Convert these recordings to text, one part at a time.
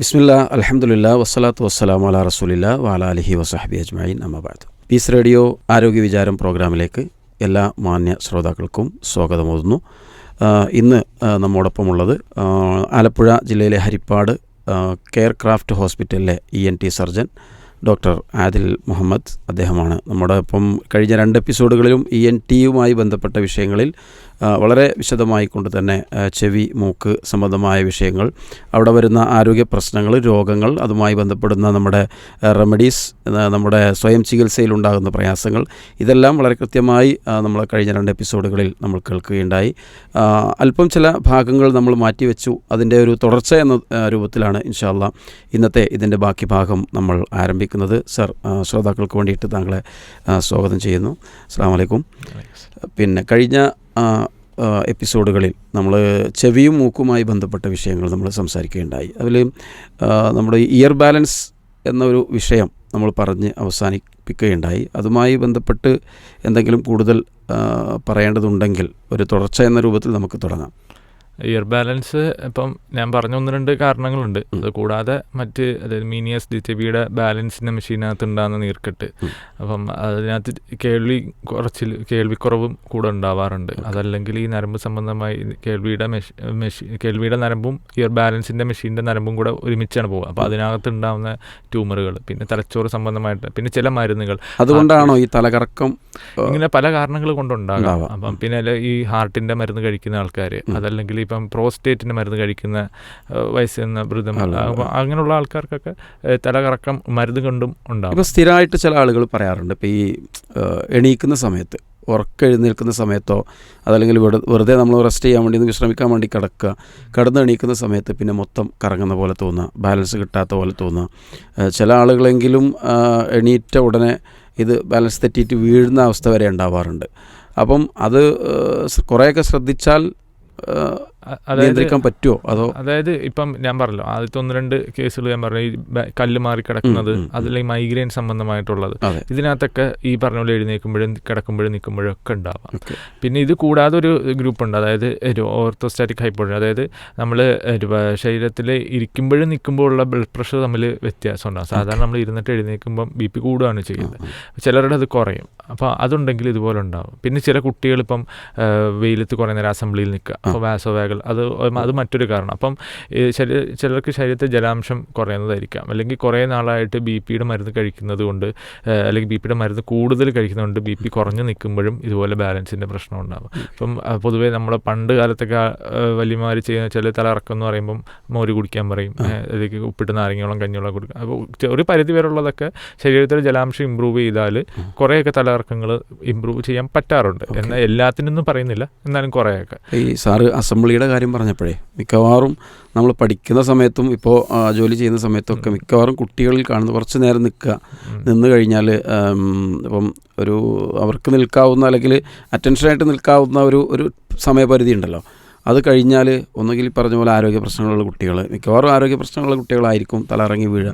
ബിസ്മില്ല അലഹമുല്ല വസ്സലാത്തു വസ്സലാം അല റസൂലില്ല വാല അലഹി വസഹബി അജ്മൈൻ അമ്മബാദ് പീസ് റേഡിയോ ആരോഗ്യ വിചാരം പ്രോഗ്രാമിലേക്ക് എല്ലാ മാന്യ ശ്രോതാക്കൾക്കും സ്വാഗതമോതുന്നു. ഇന്ന് നമ്മോടൊപ്പമുള്ളത് ആലപ്പുഴ ജില്ലയിലെ ഹരിപ്പാട് കെയർ ക്രാഫ്റ്റ് ഹോസ്പിറ്റലിലെ E N T surgeon doctor Adil Muhammad അദ്ദേഹമാണ്. നമ്മുടെ ഇപ്പം കഴിഞ്ഞ രണ്ട് എപ്പിസോഡുകളിലും ഇ എൻ ടിയുമായി ബന്ധപ്പെട്ട വിഷയങ്ങളിൽ വളരെ വിശദമായി കൊണ്ട് തന്നെ ചെവി മൂക്ക് സംബന്ധമായ വിഷയങ്ങൾ അവിടെ വരുന്ന ആരോഗ്യ പ്രശ്നങ്ങൾ രോഗങ്ങൾ അതുമായി ബന്ധപ്പെടുന്ന നമ്മുടെ റെമഡീസ് നമ്മുടെ സ്വയം ചികിത്സയിൽ ഉണ്ടാകുന്ന പ്രയാസങ്ങൾ ഇതെല്ലാം വളരെ കൃത്യമായി നമ്മൾ കഴിഞ്ഞ രണ്ട് എപ്പിസോഡുകളിൽ നമ്മൾ കേൾക്കുകയുണ്ടായി. അല്പം ചില ഭാഗങ്ങൾ നമ്മൾ മാറ്റിവെച്ചു. അതിന്റെ ഒരു തുടർച്ച എന്ന രൂപത്തിലാണ് ഇൻഷാല്ല ഇന്നത്തെ ഇതിന്റെ ബാക്കി ഭാഗം നമ്മൾ ആരംഭിക്കുന്നത്. സർ ശ്രോതാക്കൾക്ക് വേണ്ടിയിട്ട് താങ്കളെ സ്വാഗതം ചെയ്യുന്നു. അസ്സാം വലൈക്കും പിന്നെ കഴിഞ്ഞ എപ്പിസോഡുകളിൽ നമ്മൾ ചെവിയും മൂക്കുമായി ബന്ധപ്പെട്ട വിഷയങ്ങൾ നമ്മൾ സംസാരിക്കുകയുണ്ടായി. അതിൽ നമ്മുടെ ഇയർ ബാലൻസ് എന്നൊരു വിഷയം നമ്മൾ പറഞ്ഞ് അവസാനിപ്പിക്കുകയുണ്ടായി. അതുമായി ബന്ധപ്പെട്ട് എന്തെങ്കിലും കൂടുതൽ പറയേണ്ടതുണ്ടെങ്കിൽ ഒരു തുടർച്ച എന്ന രൂപത്തിൽ നമുക്ക് തുടങ്ങാം. ഇയർ ബാലൻസ് ഇപ്പം ഞാൻ പറഞ്ഞ ഒന്ന് രണ്ട് കാരണങ്ങളുണ്ട്. അത് കൂടാതെ മറ്റ് അതായത് മീനിയസ് ഡി ടി ബിയുടെ ബാലൻസിന്റെ മെഷീനകത്ത് ഉണ്ടാകുന്ന നീർക്കെട്ട്. അപ്പം അതിനകത്ത് കേൾവി കുറച്ചിൽ കേൾവിക്കുറവും കൂടെ ഉണ്ടാവാറുണ്ട്. അതല്ലെങ്കിൽ ഈ നരമ്പ് സംബന്ധമായി കേൾവിയുടെ മെഷി മെഷീൻ കേൾവിയുടെ നരമ്പും ഇയർ ബാലൻസിന്റെ മെഷീന്റെ നരമ്പും കൂടെ ഒരുമിച്ചാണ് പോകുക അപ്പോൾ അതിനകത്ത് ഉണ്ടാകുന്ന ട്യൂമറുകൾ പിന്നെ തലച്ചോറ് സംബന്ധമായിട്ട് പിന്നെ ചില മരുന്നുകൾ. അതുകൊണ്ടാണോ ഈ തലകറക്കം ഇങ്ങനെ പല കാരണങ്ങൾ കൊണ്ടുണ്ടാകാം. അപ്പം പിന്നെ ഈ ഹാർട്ടിന്റെ മരുന്ന് കഴിക്കുന്ന ആൾക്കാർ അതല്ലെങ്കിൽ ഇപ്പം പ്രോസ്റ്റേറ്റിന് മരുന്ന് കഴിക്കുന്ന ഏഹ്, വയസ്സെന്ന വൃദ്ധം അങ്ങനെയുള്ള ആൾക്കാർക്കൊക്കെ തലകറക്കം മരുന്ന് കൊണ്ടും ഉണ്ടാകും ഇപ്പോൾ സ്ഥിരമായിട്ട് ചില ആളുകൾ പറയാറുണ്ട് ഇപ്പോൾ ഈ എണീക്കുന്ന സമയത്ത് ഉറക്കെഴുന്നേൽക്കുന്ന സമയത്തോ അതല്ലെങ്കിൽ വെറുതെ നമ്മൾ റെസ്റ്റ് ചെയ്യാൻ വേണ്ടി വിശ്രമിക്കാൻ വേണ്ടി കിടക്കുക കിടന്ന് എണീക്കുന്ന സമയത്ത് പിന്നെ മൊത്തം കറങ്ങുന്ന പോലെ തോന്നുക ബാലൻസ് കിട്ടാത്ത പോലെ തോന്നുക. ചില ആളുകളെങ്കിലും എണീറ്റ ഉടനെ ഇത് ബാലൻസ് തെറ്റിയിട്ട് വീഴുന്ന അവസ്ഥ വരെ ഉണ്ടാവാറുണ്ട്. അപ്പം അത് കുറേയൊക്കെ ശ്രദ്ധിച്ചാൽ നിയന്ത്രിക്കാൻ പറ്റുമോ അതോ? അതായത് ഇപ്പം ഞാൻ പറഞ്ഞല്ലോ ആദ്യത്തെ ഒന്ന് രണ്ട് കേസുകൾ ഞാൻ പറഞ്ഞു ഈ കല്ല് മാറി കിടക്കുന്നത്. അതല്ലെങ്കിൽ മൈഗ്രെയിൻ സംബന്ധമായിട്ടുള്ളത്. ഇതിനകത്തൊക്കെ ഈ പറഞ്ഞ പോലെ എഴുന്നേൽക്കുമ്പോഴും കിടക്കുമ്പോഴും നിൽക്കുമ്പോഴും ഒക്കെ ഉണ്ടാവാം. പിന്നെ ഇത് കൂടാതെ ഒരു ഗ്രൂപ്പ് ഉണ്ട് അതായത് ഒരു ഓർത്തോസ്റ്റാറ്റിക് ഹൈപ്പോട്ടൻ അതായത് നമ്മൾ ശരീരത്തിൽ ഇരിക്കുമ്പോഴും നിൽക്കുമ്പോഴുള്ള ബ്ലഡ് പ്രഷർ തമ്മിൽ വ്യത്യാസം ഉണ്ടാകും സാധാരണ നമ്മൾ ഇരുന്നിട്ട് എഴുന്നേൽക്കുമ്പം ബി പി കൂടുകയാണ് ചെയ്യുന്നത്. ചിലരുടെ അത് കുറയും. അപ്പോൾ അതുണ്ടെങ്കിൽ ഇതുപോലെ ഉണ്ടാവും. പിന്നെ ചില കുട്ടികൾ ഇപ്പം വെയിലത്ത് കുറേ നേരം അസംബ്ലിയിൽ നിൽക്കുക. അപ്പോൾ വാസോവാഗൽ അത് അത് മറ്റൊരു കാരണം. അപ്പം ശരീര ചിലർക്ക് ശരീരത്തിൽ ജലാംശം കുറയുന്നതായിരിക്കാം. അല്ലെങ്കിൽ കുറേ നാളായിട്ട് ബി പിയുടെ മരുന്ന് കഴിക്കുന്നത് കൊണ്ട് അല്ലെങ്കിൽ ബി പിയുടെ മരുന്ന് കൂടുതൽ കഴിക്കുന്നതുകൊണ്ട് ബി പി കുറഞ്ഞു നിൽക്കുമ്പോഴും ഇതുപോലെ ബാലൻസിന്റെ പ്രശ്നം ഉണ്ടാകും. അപ്പം പൊതുവേ നമ്മൾ പണ്ട് കാലത്തൊക്കെ വലിയമാർ ചെയ്യുന്ന ചില തലറക്കം എന്ന് പറയുമ്പം മോര് കുടിക്കാൻ പറയും. അല്ലെങ്കിൽ അതിലേക്ക് ഉപ്പിട്ട് നാരങ്ങയോളം കഞ്ഞിയോളം കൊടുക്കുക അപ്പോൾ ഒരു പരിധി വരെയുള്ളതൊക്കെ ശരീരത്തിൽ ജലാംശം ഇമ്പ്രൂവ് ചെയ്താൽ. കുറേയൊക്കെ തലറക്കങ്ങൾ ഇമ്പ്രൂവ് ചെയ്യാൻ പറ്റാറുണ്ട്. എന്നാൽ എല്ലാത്തിനൊന്നും പറയുന്നില്ല. എന്നാലും കുറേയൊക്കെ. ഈ സാറ് അസംബ്ലിയുടെ കാര്യം പറഞ്ഞപ്പോഴേ മിക്കവാറും നമ്മൾ പഠിക്കുന്ന സമയത്തും ഇപ്പോൾ ജോലി ചെയ്യുന്ന സമയത്തൊക്കെ ഒക്കെ മിക്കവാറും കുട്ടികളിൽ കാണുന്ന കുറച്ച് നേരം നിൽക്കുക. നിന്ന് കഴിഞ്ഞാൽ ഇപ്പം ഒരു അവർക്ക് നിൽക്കാവുന്ന അല്ലെങ്കിൽ അറ്റൻഷനായിട്ട് നിൽക്കാവുന്ന ഒരു ഒരു സമയപരിധി ഉണ്ടല്ലോ. അത് കഴിഞ്ഞാൽ ഒന്നുകിൽ പറഞ്ഞ പോലെ ആരോഗ്യ പ്രശ്നങ്ങളുള്ള കുട്ടികൾ മിക്കവാറും ആരോഗ്യ പ്രശ്നങ്ങളുള്ള കുട്ടികളായിരിക്കും തലറങ്ങി വീഴുക.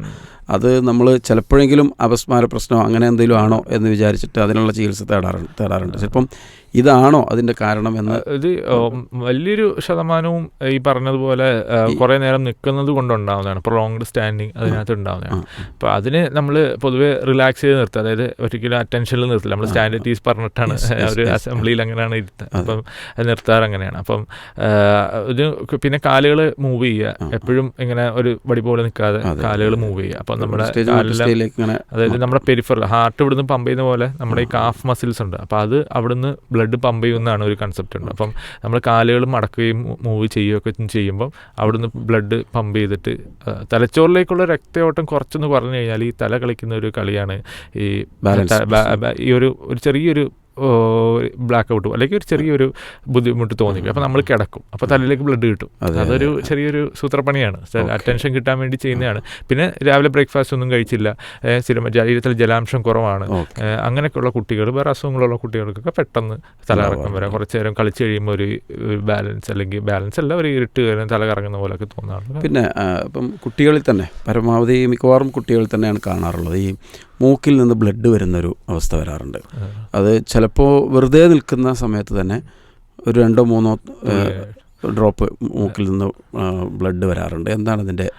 അത് നമ്മൾ ചിലപ്പോഴെങ്കിലും അപസ്മാര പ്രശ്നമോ അങ്ങനെ എന്തെങ്കിലും ആണോ എന്ന് വിചാരിച്ചിട്ട് അതിനുള്ള ചികിത്സ തേടാറുണ്ട്. തേടാറുണ്ട് ചിലപ്പം ഇതാണോ അതിന്റെ കാരണം എന്ന് ഇത് വലിയൊരു ശതമാനവും ഈ പറഞ്ഞതുപോലെ കുറേ നേരം നിൽക്കുന്നത് കൊണ്ടുണ്ടാവുന്നതാണ്. പ്രൊലോങ്ഡ് സ്റ്റാൻഡിങ് അതിനകത്ത് ഉണ്ടാവുന്നതാണ്. അപ്പോൾ അതിന് നമ്മൾ പൊതുവേ റിലാക്സ് ചെയ്ത് നിർത്തുക. അതായത് ഒരിക്കലും അറ്റൻഷനിൽ നിർത്തില്ല. നമ്മൾ സ്റ്റാൻഡേർഡ് പറഞ്ഞിട്ടാണ് ഒരു അസംബ്ലിയിൽ അങ്ങനെയാണ് ഇരുത്തുക. അപ്പം അത് നിർത്താറ് അങ്ങനെയാണ് അപ്പം ഇത് പിന്നെ കാലുകൾ മൂവ് ചെയ്യുക. എപ്പോഴും ഇങ്ങനെ ഒരു വടി പോലെ നിൽക്കാതെ കാലുകൾ മൂവ് ചെയ്യുക. അപ്പം നമ്മുടെ അതായത് നമ്മുടെ പെരിഫറൽ ഹാർട്ട് ഇവിടുന്ന് പമ്പ് ചെയ്യുന്ന പോലെ നമ്മുടെ ഈ കാഫ് മസിൽസ് ഉണ്ട്. അപ്പോൾ അത് അവിടുന്ന് ബ്ലഡ് പമ്പ് ചെയ്യുന്നതാണ് ഒരു കൺസെപ്റ്റ് ഉണ്ട്. അപ്പം നമ്മൾ കാലുകൾ മടക്കുകയും മൂവ് ചെയ്യുകയൊക്കെ ചെയ്യുമ്പം അവിടുന്ന് ബ്ലഡ് പമ്പ് ചെയ്തിട്ട് തലച്ചോറിലേക്കുള്ള രക്തയോട്ടം കുറച്ചെന്ന് പറഞ്ഞു കഴിഞ്ഞാൽ ഈ തല കളിക്കുന്ന ഒരു കളിയാണ് ഈ ഈ ഒരു ഒരു ചെറിയൊരു ബ്ലാക്ക് ഔട്ട് അല്ലെങ്കിൽ ഒരു ചെറിയൊരു ബുദ്ധിമുട്ട് തോന്നിക്കും അപ്പോൾ നമ്മൾ കിടക്കും. അപ്പോൾ തലയിലേക്ക് ബ്ലഡ് കിട്ടും. അതൊരു ചെറിയൊരു സൂത്രപ്പണിയാണ്. അറ്റൻഷൻ കിട്ടാൻ വേണ്ടി ചെയ്യുന്നതാണ്. പിന്നെ രാവിലെ ബ്രേക്ക്ഫാസ്റ്റ് ഒന്നും കഴിച്ചില്ല. സ്ഥിരം ശരീരത്തിൽ ജലാംശം കുറവാണ്. അങ്ങനെയൊക്കെയുള്ള കുട്ടികൾ വേറെ അസുഖങ്ങളുള്ള കുട്ടികൾക്കൊക്കെ പെട്ടെന്ന് തലകറക്കം വരാം. കുറച്ച് നേരം കളിച്ച് കഴിയുമ്പോൾ ഒരു ബാലൻസ് അല്ലെങ്കിൽ ബാലൻസ് അല്ല ഒരു ഇരുട്ട് കാര്യം തല കറങ്ങുന്ന പോലെയൊക്കെ തോന്നാറുണ്ട്. പിന്നെ ഇപ്പം കുട്ടികളിൽ തന്നെ പരമാവധി മിക്കവാറും കുട്ടികളിൽ തന്നെയാണ് കാണാറുള്ളത്. ഈ മൂക്കിൽ നിന്ന് ബ്ലഡ് വരുന്നൊരു അവസ്ഥ വരാറുണ്ട്. അത് ചിലപ്പോൾ വെറുതെ നിൽക്കുന്ന സമയത്ത് തന്നെ ഒരു രണ്ടോ മൂന്നോ ഡ്രോപ്പ് മൂക്കിൽ നിന്ന് ബ്ലഡ് വരാറുണ്ട്. എന്താണ് ഇതിന്റെ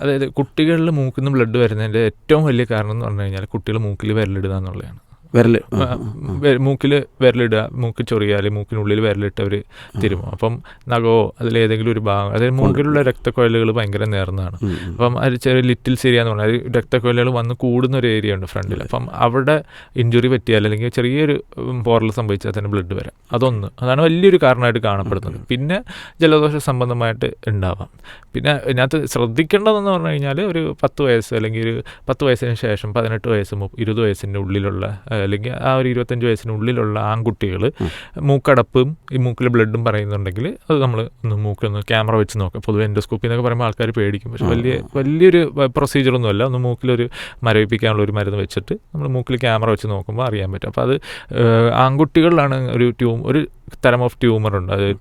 അതായത് കുട്ടികളിൽ മൂക്കിൽ നിന്ന് ബ്ലഡ് വരുന്നതിന്റെ ഏറ്റവും വലിയ കാരണം എന്ന് പറഞ്ഞു കഴിഞ്ഞാൽ കുട്ടികൾ മൂക്കിൽ വിരലിടുക എന്നുള്ളതാണ്. വിരൽ മൂക്കിൽ വിരലിടുക മൂക്ക് ചൊറിയാൽ മൂക്കിനുള്ളിൽ വിരലിട്ട് അവർ തിരുമും അപ്പം നഖമോ അതിലേതെങ്കിലും ഒരു ഭാഗം അതായത് മൂക്കിലുള്ള രക്തക്കൊഴലുകൾ ഭയങ്കര നേർന്നതാണ് അപ്പം അത് ചെറിയ ലിറ്റിൽ സിരിയ എന്ന് പറഞ്ഞാൽ അത് രക്തക്കൊഴലുകൾ വന്ന് കൂടുന്ന ഒരു ഏരിയ ഉണ്ട് ഫ്രണ്ടിൽ അപ്പം അവിടെ ഇഞ്ചുറി പറ്റിയാൽ അല്ലെങ്കിൽ ചെറിയൊരു പോറൽ സംഭവിച്ചാൽ തന്നെ ബ്ലഡ് വരാം. അതൊന്ന്. അതാണ് വലിയൊരു കാരണമായിട്ട് കാണപ്പെടുന്നത്. പിന്നെ ജലദോഷ സംബന്ധമായിട്ട് ഉണ്ടാവാം. പിന്നെ ഇതിനകത്ത് ശ്രദ്ധിക്കേണ്ടതെന്ന് പറഞ്ഞു കഴിഞ്ഞാൽ ഒരു പത്ത് വയസ്സ് അല്ലെങ്കിൽ ഒരു പത്ത് വയസ്സിന് ശേഷം പതിനെട്ട് വയസ്സ് ഇരുപത് വയസ്സിന്റെ ഉള്ളിലുള്ള അല്ലെങ്കിൽ ആ ഒരു ഇരുപത്തഞ്ച് വയസ്സിനുള്ളിലുള്ള ആൺകുട്ടികൾ മൂക്കടപ്പും ഈ മൂക്കിൽ ബ്ലഡും പറയുന്നുണ്ടെങ്കിൽ അത് നമ്മൾ ഒന്ന് മൂക്കൊന്ന് ക്യാമറ വെച്ച് നോക്കാം. പൊതുവെ എൻഡോസ്കോപ്പി എന്നൊക്കെ പറയുമ്പോൾ ആൾക്കാർ പേടിക്കും. പക്ഷെ വലിയ വലിയൊരു പ്രൊസീജിയറൊന്നുമല്ല ഒന്ന് മൂക്കിലൊരു മരവിപ്പിക്കാനുള്ള ഒരു മരുന്ന് വെച്ചിട്ട് നമ്മൾ മൂക്കിൽ ക്യാമറ വെച്ച് നോക്കുമ്പോൾ അറിയാൻ പറ്റും. അപ്പോൾ അത് ആൺകുട്ടികളിലാണ് ഒരു ട്യൂം ഒരു തരം ഓഫ് ട്യൂമർ ഉണ്ട് അത്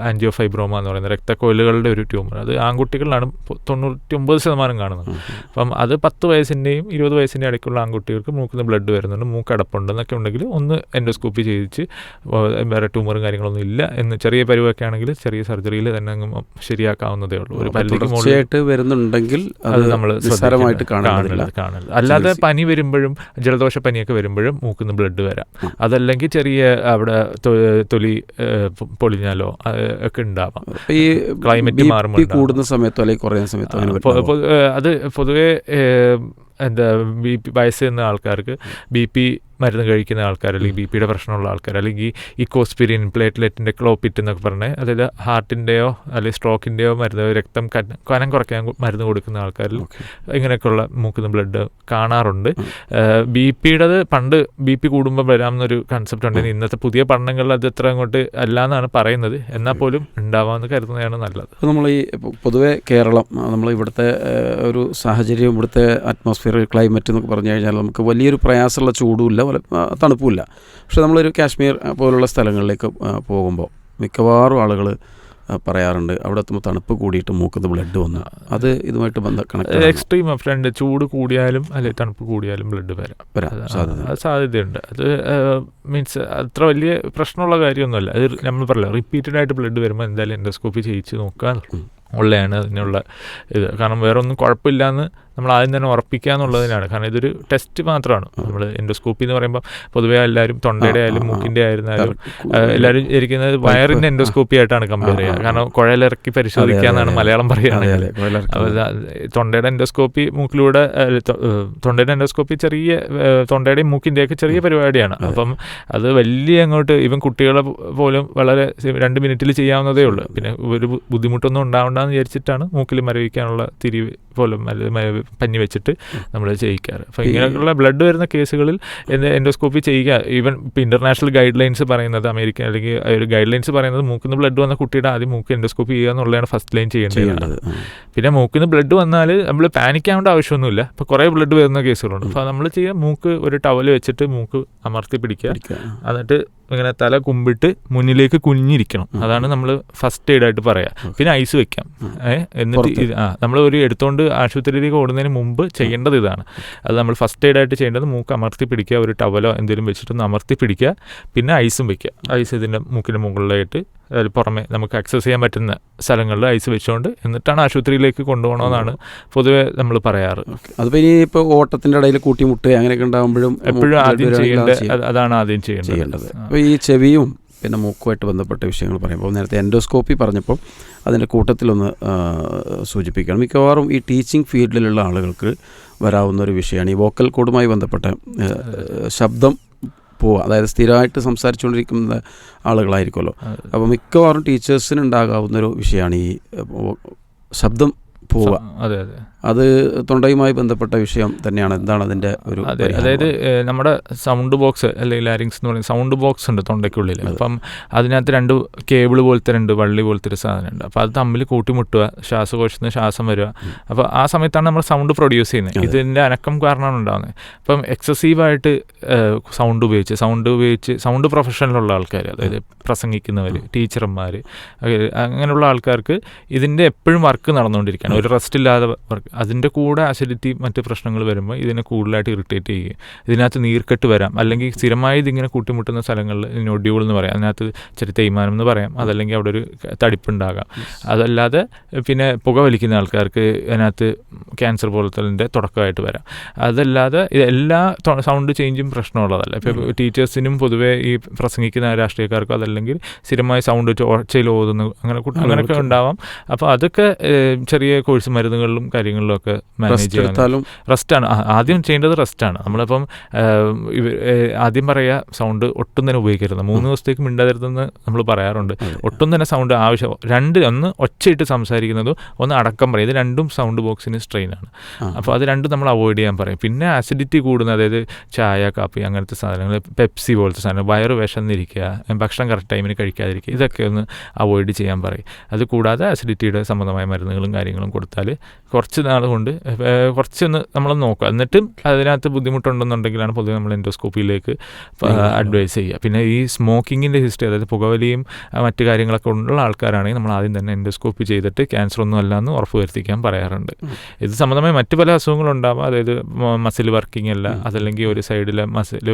ആൻജിയോ ഫൈബ്രോമ എന്ന് പറയുന്ന രക്തക്കൊല്ലുകളുടെ ഒരു ട്യൂമർ. അത് ആൺകുട്ടികളിലാണ് പൊ- തൊണ്ണൂറ്റി ഒമ്പത് ശതമാനം കാണുന്നത്. അപ്പം അത് പത്ത് വയസ്സിന്റെയും ഇരുപത് വയസ്സിന്റെ ഇടയ്ക്കുള്ള ആൺകുട്ടികൾക്ക് മൂക്കിൽ നിന്ന് ബ്ലഡ് വരുന്നുണ്ട്. മൂക്ക് അടപ്പുണ്ടെന്നൊക്കെ ഉണ്ടെങ്കിൽ ഒന്ന് എൻഡോസ്കോപ്പി ചെയ്യിച്ച് വേറെ ട്യൂമറും കാര്യങ്ങളൊന്നും ഇല്ല എന്ന് ചെറിയ പരിവൊക്കെ ആണെങ്കിൽ ചെറിയ സർജറിയിൽ തന്നെ അങ്ങ് ശരിയാക്കാവുന്നതേ ഉള്ളൂ. ഒരു പരിധിക്ക് വരുന്നുണ്ടെങ്കിൽ അത് നമ്മൾ കാണുന്നില്ല. കാണരുത് അല്ലാതെ പനി വരുമ്പോഴും ജലദോഷ പനിയൊക്കെ വരുമ്പോഴും മൂക്കിന്ന് ബ്ലഡ് വരാം. അതല്ലെങ്കിൽ ചെറിയ അവിടെ തൊലി പൊളിഞ്ഞാലോ ഒക്കെ ഉണ്ടാവാം. ഈ ക്ലൈമറ്റ് മാറുമ്പോൾ കൂടുന്ന സമയത്തോ അല്ലെങ്കിൽ കുറയുന്ന സമയത്തോ അത് പൊതുവേ എന്താ ബി പി വയസ്സെന്ന ആൾക്കാർക്ക് ബി പി മരുന്ന് കഴിക്കുന്ന ആൾക്കാർ അല്ലെങ്കിൽ ബി പിയുടെ പ്രശ്നമുള്ള ആൾക്കാർ അല്ലെങ്കിൽ ഇക്കോസ്പിരിൻ പ്ലേറ്റ്ലെറ്റിന്റെ ക്ലോപ്പിറ്റ് എന്നൊക്കെ പറഞ്ഞ് അതായത് ഹാർട്ടിന്റെയോ അല്ലെങ്കിൽ സ്ട്രോക്കിന്റെയോ മരുന്ന് രക്തം കന- കുറയ്ക്കാൻ മരുന്ന് കൊടുക്കുന്ന ആൾക്കാരിൽ. ഇങ്ങനെയൊക്കെയുള്ള മൂക്കുന്ന ബ്ലഡ് കാണാറുണ്ട്. ബി പിയുടേത് പണ്ട് ബി പി കൂടുമ്പോൾ വരാമെന്നൊരു കൺസെപ്റ്റ് ഉണ്ട്. ഇന്നത്തെ പുതിയ പഠനങ്ങളിൽ അത് എത്ര അങ്ങോട്ട് അല്ല എന്നാണ് പറയുന്നത്. എന്നാൽ പോലും ഉണ്ടാവാമെന്ന് കരുതുന്നതാണ് നല്ലത്. അപ്പോൾ നമ്മൾ ഈ പൊതുവേ പൊതുവെ കേരളം നമ്മൾ ഇവിടുത്തെ ഒരു സാഹചര്യം ഇവിടുത്തെ അറ്റ്മോസ്ഫിയർ ക്ലൈമറ്റ് എന്നൊക്കെ പറഞ്ഞു കഴിഞ്ഞാൽ നമുക്ക് വലിയൊരു പ്രയാസമുള്ള ചൂടുമില്ല. ആ, തണുപ്പുമില്ല. പക്ഷെ നമ്മളൊരു കാശ്മീർ പോലുള്ള സ്ഥലങ്ങളിലേക്ക് പോകുമ്പോൾ മിക്കവാറും ആളുകൾ പറയാറുണ്ട് അവിടെ എത്തുമ്പോൾ തണുപ്പ് കൂടിയിട്ട് മൂക്കത്ത് ബ്ലഡ് വന്നു. അത് ഇതുമായിട്ട് ബന്ധ കണക്ട് എക്സ്ട്രീം ഫ്രണ്ട് ചൂട് കൂടിയാലും അല്ലെ തണുപ്പ് കൂടിയാലും ബ്ലഡ് വരാം. വരാം സാധ്യത. സാധ്യതയുണ്ട്. അത് മീൻസ് അത്ര വലിയ പ്രശ്നമുള്ള കാര്യമൊന്നുമല്ല. അത് നമ്മൾ പറയില്ല റിപ്പീറ്റഡ് ആയിട്ട് ബ്ലഡ് വരുമ്പോൾ എന്തായാലും എൻഡോസ്കോപ്പി ചെയ്യിച്ച് നോക്കാൻ ഉള്ളതാണ് അതിനുള്ള ഇത്. കാരണം വേറെ ഒന്നും കുഴപ്പമില്ല എന്ന് നമ്മൾ ആദ്യം തന്നെ ഉറപ്പിക്കുക എന്നുള്ളതിനാണ്. കാരണം ഇതൊരു ടെസ്റ്റ് മാത്രമാണ്. നമ്മൾ എൻഡോസ്കോപ്പി എന്ന് പറയുമ്പോൾ പൊതുവേ എല്ലാവരും തൊണ്ടയുടെ ആയാലും. മൂക്കിന്റെ ആയിരുന്നാലും എല്ലാവരും ഇരിക്കുന്നത് വയറിന്റെ എൻഡോസ്കോപ്പി ആയിട്ടാണ് കമ്പയർ ചെയ്യുക. കാരണം കുഴലിറക്കി പരിശോധിക്കുക എന്നാണ് മലയാളം പറയുകയാണെങ്കിൽ തൊണ്ടയുടെ എൻഡോസ്കോപ്പി മൂക്കിലൂടെ തൊണ്ടയുടെ എൻഡോസ്കോപ്പി ചെറിയ തൊണ്ടയുടെയും മൂക്കിന്റെയൊക്കെ ചെറിയ പരിപാടിയാണ്. അപ്പം അത് വലിയ അങ്ങോട്ട് ഇവൻ കുട്ടികളെ പോലും വളരെ രണ്ട് മിനിറ്റിൽ ചെയ്യാവുന്നതേ ഉള്ളൂ. പിന്നെ ഒരു ബുദ്ധിമുട്ടൊന്നും ഉണ്ടാവണ്ടെന്ന് വിചാരിച്ചിട്ടാണ് മൂക്കിൽ മരവിക്കാനുള്ള തിരി പോലും പഞ്ഞി വെച്ചിട്ട് നമ്മൾ ചെയ്യിക്കാറ്. അപ്പോൾ ഇങ്ങനെയുള്ള ബ്ലഡ് വരുന്ന കേസുകളിൽ എൻഡോസ്കോപ്പി ചെയ്യുക ഈവൻ ഇപ്പം ഇന്റർനാഷണൽ ഗൈഡ് ലൈൻസ് പറയുന്നത് അമേരിക്ക അല്ലെങ്കിൽ ഒരു ഗൈഡ് ലൈൻസ് പറയുന്നത് മൂക്കിന്ന് ബ്ലഡ് വന്ന കുട്ടിയുടെ ആദ്യം മൂക്ക് എൻഡോസ്കോപ്പി ചെയ്യുക എന്നുള്ളതാണ് ഫസ്റ്റ് ലൈൻ ചെയ്യേണ്ടത്. പിന്നെ മൂക്കിൽ നിന്ന് ബ്ലഡ് വന്നാൽ നമ്മൾ പാനിക്കാവേണ്ട ആവശ്യമൊന്നുമില്ല. ഇപ്പോൾ കുറേ ബ്ലഡ് വരുന്ന കേസുകളുണ്ട്. അപ്പോൾ നമ്മൾ ചെയ്യുക മൂക്ക് ഒരു ടവൽ വെച്ചിട്ട് മൂക്ക് അമർത്തി പിടിക്കുക. എന്നിട്ട് ഇങ്ങനെ തല കുമ്പിട്ട് മുന്നിലേക്ക് കുഞ്ഞിരിക്കണം അതാണ് നമ്മൾ ഫസ്റ്റ് എയ്ഡ് ആയിട്ട് പറയാം. പിന്നെ ഐസ് വെക്കാം. ഏഹ് എന്നിട്ട് ആ നമ്മൾ ഒരു എടുത്തുകൊണ്ട് ആശുപത്രിയിലേക്ക് ഓടുന്നതിന് മുമ്പ് ചെയ്യേണ്ടത് ഇതാണ്. അത് നമ്മൾ ഫസ്റ്റ് എയ്ഡ് ആയിട്ട് ചെയ്യേണ്ടത് മൂക്ക് അമർത്തി പിടിക്കുക ഒരു ടവലോ എന്തെങ്കിലും വെച്ചിട്ടൊന്ന് അമർത്തി പിടിക്കുക പിന്നെ ഐസും വെക്കുക. ഐസ് ഇതിന്റെ മൂക്കിന്റെ മുകളിലായിട്ട് അതിൽ പുറമെ നമുക്ക് ആക്സസ് ചെയ്യാൻ പറ്റുന്ന സ്ഥലങ്ങളിൽ ഐസ് വെച്ചുകൊണ്ട് എന്നിട്ടാണ് ആശുപത്രിയിലേക്ക് കൊണ്ടുപോകണമെന്നാണ് പൊതുവെ നമ്മൾ പറയാറ്. അതിപ്പോൾ ഇനി ഇപ്പോൾ ഓട്ടത്തിന്റെ ഇടയിൽ കൂട്ടിമുട്ടുക അങ്ങനെയൊക്കെ ഉണ്ടാകുമ്പോഴും എപ്പോഴും ആദ്യം ചെയ്യേണ്ടത് ചെയ്യേണ്ട അതാണ് ആദ്യം ചെയ്യേണ്ടത്. അപ്പോൾ ഈ ചെവിയും പിന്നെ മൂക്കുമായിട്ട് ബന്ധപ്പെട്ട വിഷയങ്ങൾ പറയുമ്പോൾ നേരത്തെ എൻഡോസ്കോപ്പി പറഞ്ഞപ്പോൾ അതിന്റെ കൂട്ടത്തിലൊന്ന് സൂചിപ്പിക്കണം. മിക്കവാറും ഈ ടീച്ചിങ് ഫീൽഡിലുള്ള ആളുകൾക്ക് വരാവുന്ന ഒരു വിഷയമാണ് ഈ വോക്കൽ കോഡുമായി ബന്ധപ്പെട്ട ശബ്ദം പോവുക. അതായത് സ്ഥിരമായിട്ട് സംസാരിച്ചുകൊണ്ടിരിക്കുന്ന ആളുകളായിരിക്കുമല്ലോ. അപ്പോൾ മിക്കവാറും ടീച്ചേഴ്സിന് ഉണ്ടാകാവുന്ന ഒരു വിഷയമാണ് ഈ ശബ്ദം പോവുക. അതെ അതെ. അത് തൊണ്ടയുമായി ബന്ധപ്പെട്ട വിഷയം തന്നെയാണ്. എന്താണ് അതിന്റെ ഒരു അതായത് നമ്മുടെ സൗണ്ട് ബോക്സ് അല്ലെങ്കിൽ ലാരിങ്സ് എന്ന് പറയുന്നത് സൗണ്ട് ബോക്സ് ഉണ്ട് തൊണ്ടയ്ക്കുള്ളിൽ അപ്പം അതിനകത്ത് രണ്ട് കേബിൾ പോലത്തെ രണ്ട് വള്ളി പോലത്തെ ഒരു സാധനമുണ്ട് അപ്പോൾ അത് തമ്മിൽ കൂട്ടിമുട്ടുക ശ്വാസകോശത്തിൽ നിന്ന് ശ്വാസം വരിക. അപ്പോൾ ആ സമയത്താണ് നമ്മൾ സൗണ്ട് പ്രൊഡ്യൂസ് ചെയ്യുന്നത്. ഇതിന്റെ അനക്കം കാരണമാണ് ഉണ്ടാകുന്നത് അപ്പം എക്സസീവായിട്ട് സൗണ്ട് ഉപയോഗിച്ച് സൗണ്ട് ഉപയോഗിച്ച് സൗണ്ട് പ്രൊഫഷനിലുള്ള ആൾക്കാർ അതായത് പ്രസംഗിക്കുന്നവർ ടീച്ചർമാർ അങ്ങനെയുള്ള ആൾക്കാർക്ക് ഇതിന്റെ എപ്പോഴും വർക്ക് നടന്നുകൊണ്ടിരിക്കുകയാണ്. ഒരു റെസ്റ്റ് ഇല്ലാതെ വർക്ക് അതിന്റെ കൂടെ അസിഡിറ്റി മറ്റ് പ്രശ്നങ്ങൾ വരുമ്പോൾ ഇതിനെ കൂടുതലായിട്ട് ഇറിറ്റേറ്റ് ചെയ്യുക ഇതിനകത്ത് നീർക്കെട്ട് വരാം അല്ലെങ്കിൽ സ്ഥിരമായി ഇതിങ്ങനെ കൂട്ടിമുട്ടുന്ന സ്ഥലങ്ങളിൽ നൊഡ്യൂൾ എന്ന് പറയാം അതിനകത്ത് ചെറിയ തേയ്മാനം എന്ന് പറയാം അതല്ലെങ്കിൽ അവിടെ ഒരു തടിപ്പുണ്ടാകാം അതല്ലാതെ പിന്നെ പുക വലിക്കുന്ന ആൾക്കാർക്ക് അതിനകത്ത് ക്യാൻസർ പോലത്തെ തുടക്കമായിട്ട് വരാം അതല്ലാതെ ഇത് എല്ലാ സൗണ്ട് ചേഞ്ചും പ്രശ്നമുള്ളതല്ല ഇപ്പോൾ ടീച്ചേഴ്സിനും പൊതുവേ ഈ പ്രസംഗിക്കുന്ന രാഷ്ട്രീയക്കാർക്കും അതല്ലെങ്കിൽ സ്ഥിരമായി സൗണ്ട് ഒച്ചയിൽ ഓതുന്നു അങ്ങനെ അങ്ങനെയൊക്കെ ഉണ്ടാവാം അപ്പോൾ അതൊക്കെ ചെറിയ കോഴ്സ് മരുന്നുകളിലും കാര്യങ്ങളിലും ഒക്കെ മാനേജ് റെസ്റ്റ് ചെയ്യാൻ റെസ്റ്റാണ് ആദ്യം ചെയ്യേണ്ടത് റെസ്റ്റാണ് നമ്മളിപ്പം ആദ്യം പറയുക സൗണ്ട് ഒട്ടും തന്നെ ഉപയോഗിക്കരുത്. മൂന്ന് ദിവസത്തേക്ക് മിണ്ടരുതെന്ന് നമ്മൾ പറയാറുണ്ട്. ഒട്ടും തന്നെ സൗണ്ട് ആവശ്യം രണ്ട് ഒന്ന് ഒച്ചയിട്ട് സംസാരിക്കുന്നതും ഒന്ന് അടക്കം പറയും. ഇത് രണ്ടും സൗണ്ട് ബോക്സിന് സ്ട്രെയിനാണ് ആണ്. അപ്പോൾ അത് രണ്ടും നമ്മൾ അവോയ്ഡ് ചെയ്യാൻ പറയും. പിന്നെ ആസിഡിറ്റി കൂടുന്ന അതായത് ചായ കാപ്പി അങ്ങനത്തെ സാധനങ്ങൾ പെപ്സി പോലത്തെ സാധനം വയറ് വിശന്നിരിക്കുക ഭക്ഷണം കറക്റ്റ് ടൈമിന് കഴിക്കാതിരിക്കുക ഇതൊക്കെ ഒന്ന് അവോയ്ഡ് ചെയ്യാൻ പറയും. അത് കൂടാതെ അസിഡിറ്റിയുടെ സംബന്ധമായ മരുന്നുകളും കാര്യങ്ങളും കൊടുത്താൽ കുറച്ച് നാൾ കൊണ്ട് ഏഹ്, കുറച്ചൊന്ന് നമ്മളൊന്ന് നോക്കുക. എന്നിട്ടും അതിനകത്ത് ബുദ്ധിമുട്ടുണ്ടെന്നുണ്ടെങ്കിലാണ് പൊതുവെ നമ്മൾ എൻഡോസ്കോപ്പിയിലേക്ക് അഡ്വൈസ് ചെയ്യുക. പിന്നെ ഈ സ്മോക്കിങ്ങിന്റെ ഹിസ്റ്ററി അതായത് പുകവലിയും മറ്റു കാര്യങ്ങളൊക്കെ ഉള്ള ആൾക്കാരാണെങ്കിൽ നമ്മൾ ആദ്യം തന്നെ എൻഡോസ്കോപ്പി ചെയ്തിട്ട് ക്യാൻസർ ഒന്നും അല്ല എന്ന് ഉറപ്പ് വരുത്തിക്കാൻ പറയാറുണ്ട് ഇത് സംബന്ധമായി മറ്റു പല അസുഖങ്ങളുണ്ടാവാം. അതായത് മസിൽ വർക്കിംഗ് അല്ല. അതല്ലെങ്കിൽ ഒരു സൈഡിലെ മസിൽ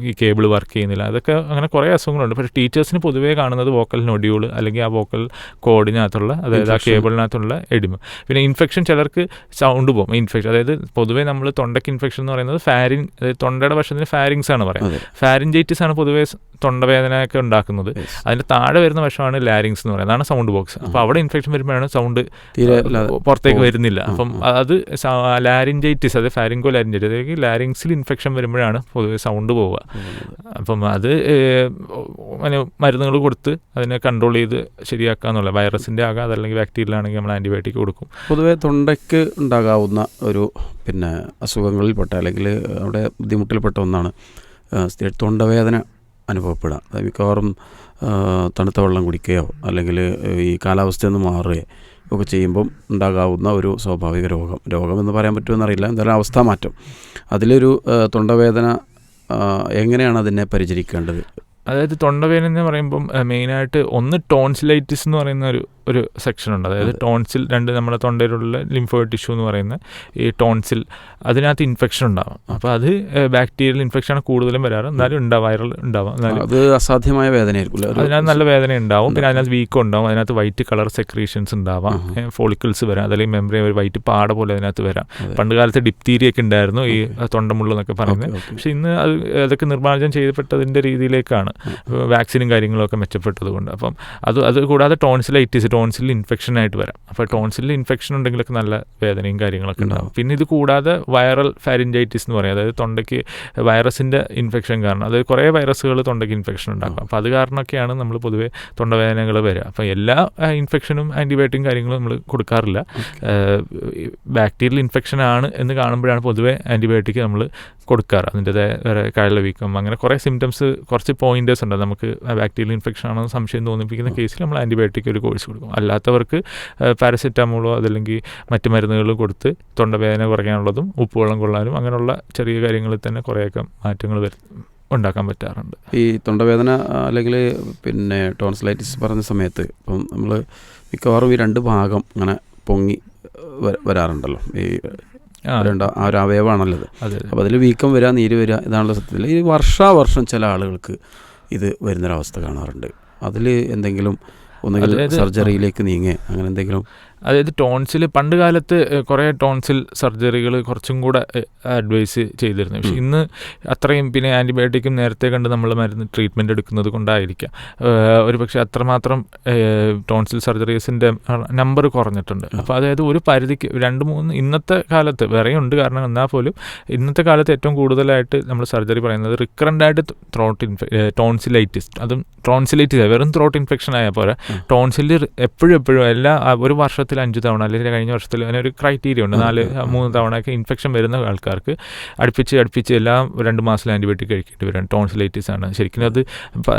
ഈ കേബിൾ വർക്ക് ചെയ്യുന്നില്ല. അതൊക്കെ അങ്ങനെ കുറേ അസുഖങ്ങളുണ്ട്. പക്ഷേ ടീച്ചേഴ്സിന് പൊതുവേ കാണുന്നത് വോക്കൽ നൊഡ്യൂൾ അല്ലെങ്കിൽ ആ വോക്കൽ കോഡിനകത്തുള്ള അതായത് ആ. കേബിളിനകത്തുള്ള എഡിമ. പിന്നെ ഇൻഫെക്ഷൻ ചിലർക്ക് സൗണ്ട് പോകും ഇൻഫെക്ഷൻ അതായത് പൊതുവേ നമ്മൾ തൊണ്ടയ്ക്ക് ഇൻഫെക്ഷൻ എന്ന് പറയുന്നത് ഫാരിൻ അതായത് തൊണ്ടയുടെ ഭക്ഷണത്തിന് ഫാരിങ്സ് ആണ് പറയുന്നത് ഫാരിൻജൈറ്റിസ് ആണ് പൊതുവേ തൊണ്ടവേദനയൊക്കെ ഉണ്ടാക്കുന്നത്. അതിന്റെ താഴെ വരുന്ന വശമാണ് ലാരിങ്സ് എന്ന് പറയുന്നത്. അതാണ് സൗണ്ട് ബോക്സ് അപ്പോൾ അവിടെ ഇൻഫെക്ഷൻ വരുമ്പോഴാണ് സൗണ്ട് പുറത്തേക്ക് വരുന്നില്ല. അപ്പം അത് ലാരിഞ്ചൈറ്റിസ് അതായത് ഫാരിങ്കോ ലാരിഞ്ചൈറ്റിസ് അതായത് ലാരിങ്സിൽ ഇൻഫെക്ഷൻ വരുമ്പോഴാണ് പൊതുവേ സൗണ്ട് പോവുക. അപ്പം അത് മരുന്നുകൾ കൊടുത്ത് അതിനെ കൺട്രോൾ ചെയ്ത് ശരിയാക്കാന്നുള്ള വൈറസിന്റെ ആകാം അതല്ലെങ്കിൽ ബാക്ടീരിയലാണെങ്കിൽ നമ്മൾ ആന്റിബയോട്ടിക് കൊടുക്കും. പൊതുവേ പൊതുവെ തൊണ്ടയ്ക്ക് ഉണ്ടാകാവുന്ന ഒരു പിന്നെ അസുഖങ്ങളിൽപ്പെട്ട അല്ലെങ്കിൽ അവിടെ ബുദ്ധിമുട്ടിൽപ്പെട്ട ഒന്നാണ് തൊണ്ടവേദന അനുഭവപ്പെടുക. അത് മിക്കവാറും തണുത്ത വെള്ളം കുടിക്കുകയോ അല്ലെങ്കിൽ ഈ കാലാവസ്ഥയിൽ നിന്ന് മാറുകയോ ഒക്കെ ചെയ്യുമ്പം ഉണ്ടാകാവുന്ന ഒരു സ്വാഭാവിക രോഗം. രോഗം എന്ന് പറയാൻ പറ്റുമെന്നറിയില്ല എന്തായാലും അവസ്ഥ മാറ്റം. അതിലൊരു തൊണ്ടവേദന എങ്ങനെയാണ് അതിനെ പരിചരിക്കേണ്ടത്? അതായത് തൊണ്ടവേദന എന്ന് പറയുമ്പം മെയിനായിട്ട് ഒന്ന് ടോൺസിലൈറ്റിസ് എന്ന് പറയുന്ന ഒരു ഒരു സെക്ഷൻ ഉണ്ട്. അതായത് ടോൺസിൽ രണ്ട് നമ്മുടെ തൊണ്ടയിലുള്ള ലിംഫോയിഡ് ടിഷ്യൂ എന്ന് പറയുന്ന ഈ ടോൺസിൽ അതിനകത്ത് ഇൻഫെക്ഷൻ ഉണ്ടാവും. അപ്പോൾ അത് ബാക്ടീരിയൽ ഇൻഫെക്ഷൻ ആണ് കൂടുതലും വരാറ്. എന്നാലും ഉണ്ടാവും വൈറൽ ഉണ്ടാവും. എന്നാലും അത് അസാധ്യമായ വേദനയായിരിക്കും അതിനകത്ത് നല്ല വേദന ഉണ്ടാവും. പിന്നെ. അതിനകത്ത് വീക്കം ഉണ്ടാവും. അതിനകത്ത് വൈറ്റ് കളർ സെക്രീഷൻസ് ഉണ്ടാവാം. ഫോളിക്കിൾസ് വരാം. അതല്ലെങ്കിൽ മെമ്പറി ഒരു വൈറ്റ് പാട പോലെ അതിനകത്ത് വരാം. പണ്ട് കാലത്ത് ഡിപ്തീരിയ ഒക്കെ ഉണ്ടായിരുന്നു ഈ തൊണ്ടമുള്ളെന്നൊക്കെ പറയുന്നത്. പക്ഷെ ഇന്ന് അത് അതൊക്കെ നിർമ്മാർജനം ചെയ്യപ്പെട്ടതിന്റെ രീതിയിലേക്കാണ്. വാക്സിനും കാര്യങ്ങളൊക്കെ മെച്ചപ്പെട്ടതുകൊണ്ട് അപ്പം അത് അത് കൂടാതെ ടോൺസിലൈറ്റിസ് ടോൺസിൽ ഇൻഫെക്ഷൻ ആയിട്ട് വരാം. അപ്പോൾ ടോൺസിൽ ഇൻഫെക്ഷൻ ഉണ്ടെങ്കിലൊക്കെ നല്ല വേദനയും കാര്യങ്ങളൊക്കെ ഉണ്ടാവും. ഉണ്ടാവും. പിന്നെ ഇത് കൂടാതെ വൈറൽ ഫാരിഞ്ചൈറ്റിസ് എന്ന് പറയും. അതായത് തൊണ്ടയ്ക്ക് വൈറസിന്റെ ഇൻഫെക്ഷൻ കാരണം. അതായത് കുറേ വൈറസുകൾ തൊണ്ടയ്ക്ക് ഇൻഫെക്ഷൻ ഉണ്ടാക്കും. അപ്പോൾ അത് കാരണമൊക്കെയാണ് നമ്മൾ പൊതുവേ തൊണ്ടവേദനകൾ വരിക. അപ്പോൾ എല്ലാ ഇൻഫെക്ഷനും ആന്റിബയോട്ടിക്കും കാര്യങ്ങളും നമ്മൾ കൊടുക്കാറില്ല. ബാക്ടീരിയൽ ഇൻഫെക്ഷൻ ആണ് എന്ന് കാണുമ്പോഴാണ് പൊതുവേ ആന്റിബയോട്ടിക് നമ്മൾ കൊടുക്കാറ്. അതിന്റെതായ വേറെ കഴല വീക്കം അങ്ങനെ കുറേ സിംറ്റംസ് കുറച്ച് പോയിന്റേഴ്സ് ഉണ്ട്. നമുക്ക് ബാക്ടീരിയൽ ഇൻഫെക്ഷൻ ആണെന്ന് സംശയം തോന്നിപ്പിക്കുന്ന കേസിൽ നമ്മൾ ആന്റിബയോട്ടിക് ഒരു കോഴ്സ് കൊടുക്കും. അല്ലാത്തവർക്ക് പാരസെറ്റാമോളോ അതല്ലെങ്കിൽ മറ്റു മരുന്നുകൾ കൊടുത്ത് തൊണ്ടവേദന കുറയ്ക്കാനുള്ളതും ഉപ്പുവെള്ളം കൊള്ളാനും അങ്ങനെയുള്ള ചെറിയ കാര്യങ്ങളിൽ തന്നെ കുറേയൊക്കെ മാറ്റങ്ങൾ വരും ഉണ്ടാക്കാൻ പറ്റാറുണ്ട്. ഈ തൊണ്ടവേദന അല്ലെങ്കിൽ പിന്നെ ടോൺസിലൈറ്റിസ് പറഞ്ഞ സമയത്ത് ഇപ്പം നമ്മൾ മിക്കവാറും ഈ രണ്ട് ഭാഗം അങ്ങനെ പൊങ്ങി വരാറുണ്ടല്ലോ. ഈ രണ്ട് ആ ഒരു അവയവമാണല്ലോ ഇത്. അപ്പോൾ അതിൽ വീക്കം വരിക നീര് വരിക ഇതാണല്ലോ സത്യത്തിൽ. ഈ വർഷാവർഷം ചില ആളുകൾക്ക് ഇത് വരുന്നൊരവസ്ഥ കാണാറുണ്ട്. അതിൽ എന്തെങ്കിലും ഒന്നുകിൽ സർജറിയിലേക്ക് നീങ്ങേ അങ്ങനെ എന്തെങ്കിലും അതായത് ടോൺസിൽ പണ്ട് കാലത്ത് കുറേ ടോൺസിൽ സർജറികൾ കുറച്ചും കൂടെ അഡ്വൈസ് ചെയ്തിരുന്നു. പക്ഷെ ഇന്ന് അത്രയും പിന്നെ ആന്റിബയോട്ടിക്കും നേരത്തെ കണ്ട് നമ്മൾ മരുന്ന് ട്രീറ്റ്മെന്റ് എടുക്കുന്നത് കൊണ്ടായിരിക്കാം. ഒരു പക്ഷേ അത്രമാത്രം ടോൺസിൽ സർജറീസിന്റെ നമ്പർ കുറഞ്ഞിട്ടുണ്ട്. അപ്പോൾ അതായത് ഒരു പരിധിക്ക് രണ്ട് മൂന്ന് ഇന്നത്തെ കാലത്ത് വേറെയുണ്ട് കാരണം എന്നാൽ പോലും ഇന്നത്തെ കാലത്ത് ഏറ്റവും കൂടുതലായിട്ട് നമ്മൾ സർജറി പറയുന്നത് റിക്കറന്റ് ആയിട്ട് ത്രോട്ട് ഇൻഫെ ടോൺസിലൈറ്റിസ്. അതും ടോൺസിലൈറ്റിസ് വെറും ത്രോട്ട് ഇൻഫെക്ഷൻ ആയാൽ പോലെ ടോൺസിൽ എപ്പോഴും എപ്പോഴും എല്ലാ ഒരു ഒരു വർഷത്തിൽ അഞ്ച് തവണ അല്ലെങ്കിൽ കഴിഞ്ഞ വർഷത്തിൽ അങ്ങനെ ഒരു ക്രൈറ്റീരിയ ഉണ്ട്. നാല്. മൂന്ന് തവണയൊക്കെ ഇൻഫെക്ഷൻ വരുന്ന ആൾക്കാർക്ക് അടുപ്പിച്ച് അടുപ്പിച്ച് എല്ലാം രണ്ട് മാസം ആന്റിബയോട്ടിക് കഴിക്കേണ്ടി വരും. ടോൺസിലൈറ്റിസ് ആണ്. ശരിക്കും അത്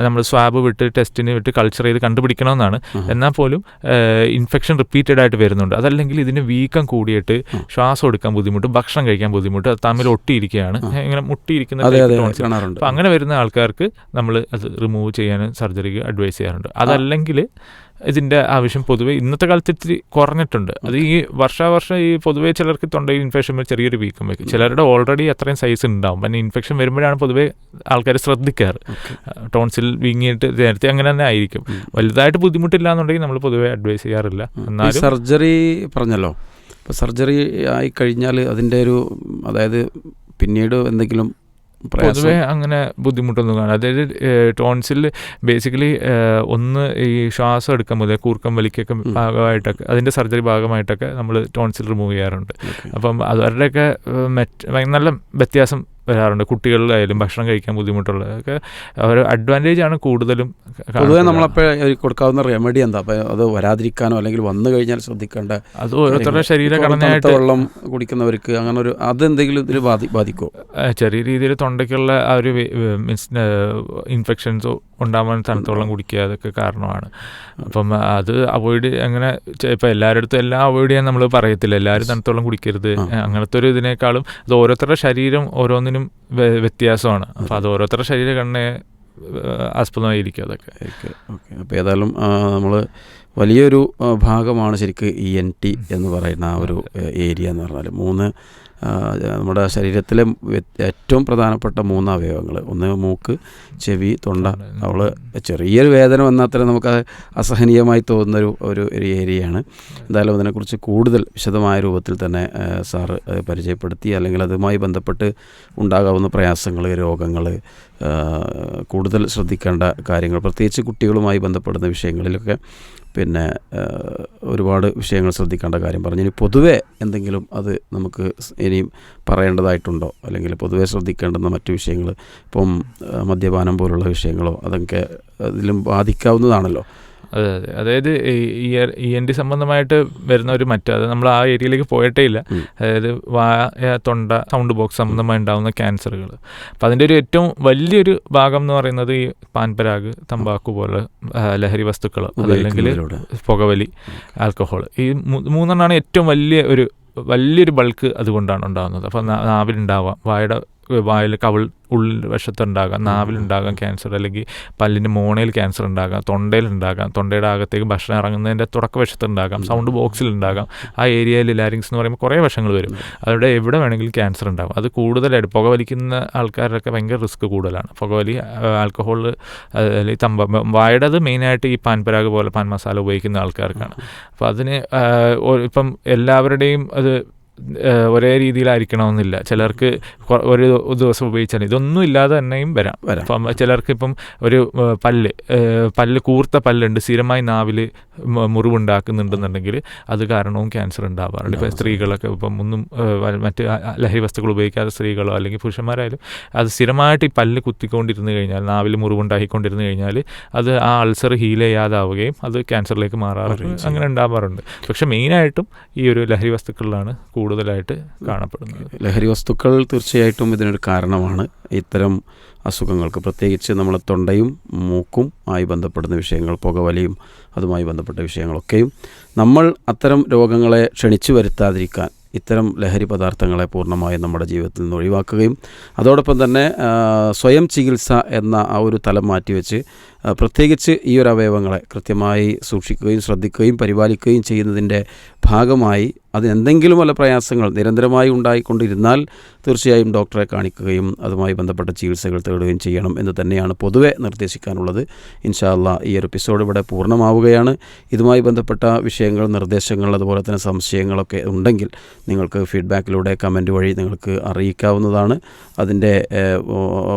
നമ്മൾ സ്വാബ് വിട്ട് ടെസ്റ്റിന് വിട്ട് കൾച്ചർ ചെയ്ത് കണ്ടുപിടിക്കണമെന്നാണ്. എന്നാണ് എന്നാൽ പോലും ഇൻഫെക്ഷൻ റിപ്പീറ്റഡ് ആയിട്ട് വരുന്നുണ്ട്. അതല്ലെങ്കിൽ ഇതിന് വീക്കം കൂടിയിട്ട് ശ്വാസം എടുക്കാൻ ബുദ്ധിമുട്ട് ഭക്ഷണം കഴിക്കാൻ ബുദ്ധിമുട്ട് അത് തമ്മിൽ ഒട്ടിയിരിക്കുകയാണ്. ഇങ്ങനെ മുട്ടിയിരിക്കുന്ന അപ്പോൾ അങ്ങനെ വരുന്ന ആൾക്കാർക്ക് നമ്മൾ അത് റിമൂവ് ചെയ്യാൻ സർജറിക്ക് അഡ്വൈസ് ചെയ്യാറുണ്ട്. അതല്ലെങ്കിൽ ഇതിന്റെ ആവശ്യം പൊതുവെ ഇന്നത്തെ കാലത്ത് ഇത്തിരി കുറഞ്ഞിട്ടുണ്ട്. അത് ഈ വർഷാവർഷം ഈ പൊതുവേ ചിലർക്ക് തൊണ്ടയിൽ ഇൻഫെക്ഷൻ വരും ചെറിയൊരു വീക്കം വയ്ക്കും ചിലരുടെ ഓൾറെഡി അത്രയും സൈസ് ഉണ്ടാവും പിന്നെ ഇൻഫെക്ഷൻ വരുമ്പോഴാണ് പൊതുവേ ആൾക്കാർ ശ്രദ്ധിക്കാറ്. ടോൺസിൽ വീങ്ങിയിട്ട് നേരത്തെ അങ്ങനെ തന്നെ ആയിരിക്കും. വലുതായിട്ട് ബുദ്ധിമുട്ടില്ല എന്നുണ്ടെങ്കിൽ നമ്മൾ പൊതുവേ അഡ്വൈസ് ചെയ്യാറില്ല. എന്നാൽ സർജറി പറഞ്ഞല്ലോ. ഇപ്പോൾ സർജറി ആയി കഴിഞ്ഞാൽ അതിന്റെ ഒരു അതായത് പിന്നീട് എന്തെങ്കിലും പൊതുവെ അങ്ങനെ ബുദ്ധിമുട്ടൊന്നും കാണാം അതായത് ടോൺസിൽ ബേസിക്കലി ഒന്ന് ഈ ശ്വാസം എടുക്കാൻ മുതൽ കൂർക്കം വലിക്കൊക്കെ ഭാഗമായിട്ടൊക്കെ അതിന്റെ സർജറി ഭാഗമായിട്ടൊക്കെ നമ്മൾ ടോൺസിൽ റിമൂവ് ചെയ്യാറുണ്ട്. അപ്പം അവരുടെയൊക്കെ മെറ്റ് നല്ല വ്യത്യാസം വരാറുണ്ട്. കുട്ടികളിലായാലും ഭക്ഷണം കഴിക്കാൻ ബുദ്ധിമുട്ടുള്ളതൊക്കെ ഒരു അഡ്വാന്റേജ് ആണ് കൂടുതലും പൊതുവെ. നമ്മളപ്പോൾ കൊടുക്കാവുന്ന റെമഡി എന്താ? അപ്പോൾ അത് വരാതിരിക്കാനോ അല്ലെങ്കിൽ വന്നു കഴിഞ്ഞാൽ ശ്രദ്ധിക്കേണ്ട അത് ഓരോരുത്തരുടെ ശരീര ഘടനയായിട്ട് വെള്ളം കുടിക്കുന്നവർക്ക് അങ്ങനെ ഒരു അതെന്തെങ്കിലും ഇതിൽ ബാധി ബാധിക്കുമോ ചെറിയ രീതിയിൽ തൊണ്ടയ്ക്കുള്ള ആ ഒരു മീൻസ് ഇൻഫെക്ഷൻസ് ഉണ്ടാവാൻ തണുത്ത വെള്ളം കുടിക്കുക അതൊക്കെ കാരണമാണ്. അപ്പം അത് അവോയ്ഡ് അങ്ങനെ ഇപ്പം എല്ലാവരുടെ അടുത്തും എല്ലാം അവോയ്ഡ് ചെയ്യാൻ നമ്മൾ പറയത്തില്ല. എല്ലാവരും തണുത്ത വെള്ളം കുടിക്കരുത് അങ്ങനത്തെ ഒരു ഇതിനേക്കാളും അത് ഓരോരുത്തരുടെ ശരീരം ഓരോന്നിനും വ്യ- വ്യത്യാസമാണ്. അപ്പം അത് ഓരോരുത്തരുടെ ശരീരഘടനയെ ആസ്പദമായിരിക്കും അതൊക്കെ. Okay okay. അപ്പോൾ ഏതായാലും നമ്മൾ വലിയൊരു ഭാഗമാണ് ശരിക്ക് ഇ എൻ ടി എന്ന് പറയുന്ന ആ ഒരു ഏരിയ എന്ന് പറഞ്ഞാൽ മൂന്ന് നമ്മുടെ ശരീരത്തിലെ ഏറ്റവും പ്രധാനപ്പെട്ട മൂന്ന് അവയവങ്ങൾ ഒന്ന് മൂക്ക് ചെവി തൊണ്ട. അവൾ ചെറിയൊരു വേദന വന്നാൽ തന്നെ നമുക്ക് അസഹനീയമായി തോന്നുന്നൊരു ഒരു ഒരു ഏരിയയാണ്. എന്തായാലും അതിനെക്കുറിച്ച് കൂടുതൽ വിശദമായ രൂപത്തിൽ തന്നെ സാറ് പരിചയപ്പെടുത്തി അല്ലെങ്കിൽ അതുമായി ബന്ധപ്പെട്ട് ഉണ്ടാകാവുന്ന പ്രയാസങ്ങൾ രോഗങ്ങൾ കൂടുതൽ ശ്രദ്ധിക്കേണ്ട കാര്യങ്ങൾ പ്രത്യേകിച്ച് കുട്ടികളുമായി ബന്ധപ്പെടുന്ന വിഷയങ്ങളിലൊക്കെ പിന്നെ ഒരുപാട് വിഷയങ്ങൾ ശ്രദ്ധിക്കേണ്ട കാര്യം പറഞ്ഞു. ഇനി പൊതുവെ എന്തെങ്കിലും അത് നമുക്ക് ഇനിയും പറയേണ്ടതായിട്ടുണ്ടോ? അല്ലെങ്കിൽ പൊതുവെ ശ്രദ്ധിക്കേണ്ടുന്ന മറ്റു വിഷയങ്ങൾ ഇപ്പം മദ്യപാനം പോലുള്ള വിഷയങ്ങളോ അതൊക്കെ അതിലും ബാധിക്കാവുന്നതാണല്ലോ. അതെ അതെ. അതായത് ഈ ഇ എൻ ഡി സംബന്ധമായിട്ട് വരുന്ന ഒരു മറ്റ് അത് നമ്മൾ ആ ഏരിയയിലേക്ക് പോയിട്ടേ ഇല്ല. അതായത് വായ തൊണ്ട സൗണ്ട് ബോക്സ് സംബന്ധമായി ഉണ്ടാകുന്ന ക്യാൻസറുകൾ അപ്പം അതിന്റെ ഒരു ഏറ്റവും വലിയൊരു ഭാഗം എന്ന് പറയുന്നത് ഈ പാൻപരാഗ് തമ്പാക്കു പോലെ ലഹരി വസ്തുക്കൾ അതല്ലെങ്കിൽ പുകവലി ആൽക്കഹോൾ ഈ മൂന്നെണ്ണമാണ് ഏറ്റവും വലിയ ഒരു വലിയൊരു ബൾക്ക് അതുകൊണ്ടാണ് ഉണ്ടാകുന്നത് അപ്പം നാവിലുണ്ടാവാം. വായുടെ വായിൽ കവൾ ഉള്ളിൽ വശത്തുണ്ടാകാം നാവിലുണ്ടാകാം ക്യാൻസർ അല്ലെങ്കിൽ പല്ലിന്റെ മോണയിൽ ക്യാൻസർ ഉണ്ടാകാം തൊണ്ടയിലുണ്ടാകാം തൊണ്ടയുടെ അകത്തേക്ക് ഭക്ഷണം ഇറങ്ങുന്നതിന്റെ തുടക്ക വശത്തുണ്ടാകാം സൗണ്ട് ബോക്സിലുണ്ടാകാം ആ ഏരിയയിൽ ലാരിങ്സ് എന്ന് പറയുമ്പോൾ കുറേ വശങ്ങൾ വരും. അവിടെ എവിടെ വേണമെങ്കിലും ക്യാൻസർ ഉണ്ടാകും. അത് കൂടുതലായിട്ട് പുക വലിക്കുന്ന ആൾക്കാരൊക്കെ ഭയങ്കര റിസ്ക് കൂടുതലാണ്. പുകവലി ആൽക്കഹോൾ അല്ലെങ്കിൽ തമ്പ വായുടേത് മെയിനായിട്ട് ഈ പാൻപരാഗ് പോലെ പാൻ മസാല ഉപയോഗിക്കുന്ന ആൾക്കാർക്കാണ്. അപ്പോൾ അതിന് ഇപ്പം എല്ലാവരുടെയും അത് ഒരേ രീതിയിലായിരിക്കണമെന്നില്ല. ചിലർക്ക് ഒരു ദിവസം ഉപയോഗിച്ചാൽ ഇതൊന്നും ഇല്ലാതെ തന്നെയും വരാം. അപ്പം ചിലർക്ക് ഇപ്പം ഒരു പല്ല് പല്ല് കൂർത്ത പല്ലുണ്ട്. സ്ഥിരമായി നാവിൽ മുറിവുണ്ടാക്കുന്നുണ്ടെന്നുണ്ടെങ്കിൽ അത് കാരണവും ക്യാൻസർ ഉണ്ടാവാറുണ്ട്. ഇപ്പം സ്ത്രീകളൊക്കെ ഇപ്പം ഒന്നും മറ്റ് ലഹരി വസ്തുക്കൾ ഉപയോഗിക്കാത്ത സ്ത്രീകളോ അല്ലെങ്കിൽ പുരുഷന്മാരായാലും അത് സ്ഥിരമായിട്ട് ഈ പല്ല് കുത്തിക്കൊണ്ടിരുന്ന് കഴിഞ്ഞാൽ നാവിൽ മുറിവുണ്ടാക്കിക്കൊണ്ടിരുന്ന് കഴിഞ്ഞാൽ അത് ആ അൾസർ ഹീൽ ചെയ്യാതാവുകയും അത് ക്യാൻസറിലേക്ക് മാറാറുണ്ട്. അങ്ങനെ ഉണ്ടാവാറുണ്ട്. പക്ഷെ മെയിനായിട്ടും ഈ ഒരു ലഹരി വസ്തുക്കളിലാണ് കൂടുതലായിട്ട് കാണപ്പെടുന്നത്. ലഹരി വസ്തുക്കൾ തീർച്ചയായിട്ടും ഇതിനൊരു കാരണമാണ്. ഇത്തരം അസുഖങ്ങൾക്ക് പ്രത്യേകിച്ച് നമ്മളെ തൊണ്ടയും മൂക്കും ആയി ബന്ധപ്പെടുന്ന വിഷയങ്ങൾ പുകവലിയും അതുമായി ബന്ധപ്പെട്ട വിഷയങ്ങളൊക്കെയും നമ്മൾ അത്തരം രോഗങ്ങളെ ക്ഷണിച്ചു വരുത്താതിരിക്കാൻ ഇത്തരം ലഹരി പദാർത്ഥങ്ങളെ പൂർണമായും നമ്മുടെ ജീവിതത്തിൽ നിന്ന് ഒഴിവാക്കുകയും അതോടൊപ്പം തന്നെ സ്വയം ചികിത്സ എന്ന ആ ഒരു തലം മാറ്റിവെച്ച് പ്രത്യേകിച്ച് ഈ ഒരു അവയവങ്ങളെ കൃത്യമായി സൂക്ഷിക്കുകയും ശ്രദ്ധിക്കുകയും പരിപാലിക്കുകയും ചെയ്യുന്നതിന്റെ ഭാഗമായി അതിനെന്തെങ്കിലും വല്ല പ്രയാസങ്ങൾ നിരന്തരമായി ഉണ്ടായിക്കൊണ്ടിരുന്നാൽ തീർച്ചയായും ഡോക്ടറെ കാണിക്കുകയും അതുമായി ബന്ധപ്പെട്ട ചികിത്സകൾ തേടുകയും ചെയ്യണം എന്ന് തന്നെയാണ് പൊതുവെ നിർദ്ദേശിക്കാനുള്ളത്. ഇൻഷാല്ല ഈ ഒരു എപ്പിസോഡ് ഇവിടെ പൂർണമാവുകയാണ്. ഇതുമായി ബന്ധപ്പെട്ട വിഷയങ്ങൾ നിർദ്ദേശങ്ങൾ അതുപോലെ തന്നെ സംശയങ്ങളൊക്കെ ഉണ്ടെങ്കിൽ നിങ്ങൾക്ക് ഫീഡ്ബാക്കിലൂടെ കമന്റ് വഴി നിങ്ങൾക്ക് അറിയിക്കാവുന്നതാണ്. അതിന്റെ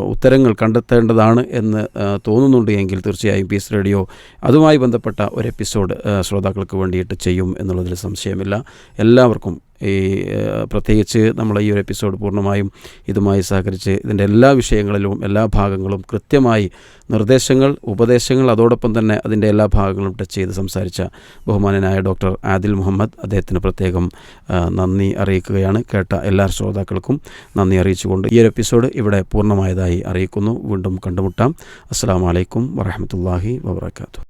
ഉത്തരങ്ങൾ കണ്ടെത്തേണ്ടതാണ് എന്ന് തോന്നുന്നുണ്ട് എങ്കിൽ തീർച്ചയായും പീസ് റേഡിയോ അതുമായി ബന്ധപ്പെട്ട ഒരു എപ്പിസോഡ് ശ്രോതാക്കൾക്ക് വേണ്ടിയിട്ട് ചെയ്യും എന്നുള്ളതിൽ സംശയമില്ല. എല്ലാവർക്കും ഈ പ്രത്യേകിച്ച് നമ്മൾ ഈ ഒരു എപ്പിസോഡ് പൂർണമായും ഇതുമായി സഹകരിച്ച് ഇതിന്റെ എല്ലാ വിഷയങ്ങളിലും എല്ലാ ഭാഗങ്ങളും കൃത്യമായി നിർദ്ദേശങ്ങൾ ഉപദേശങ്ങൾ അതോടൊപ്പം തന്നെ അതിന്റെ എല്ലാ ഭാഗങ്ങളും ടച്ച് ചെയ്ത് സംസാരിച്ച ബഹുമാനനായ ഡോക്ടർ ആദിൽ മുഹമ്മദ് അദ്ദേഹത്തിന് പ്രത്യേകം നന്ദി അറിയിക്കുകയാണ്. കേട്ട എല്ലാ ശ്രോതാക്കൾക്കും നന്ദി അറിയിച്ചുകൊണ്ട് ഈ ഒരു എപ്പിസോഡ് ഇവിടെ പൂർണമായതായി അറിയിക്കുന്നു. വീണ്ടും കണ്ടുമുട്ടാം. അസ്സാം വലൈക്കും വറഹമത്തല്ലാഹി വാബർക്കാത്തു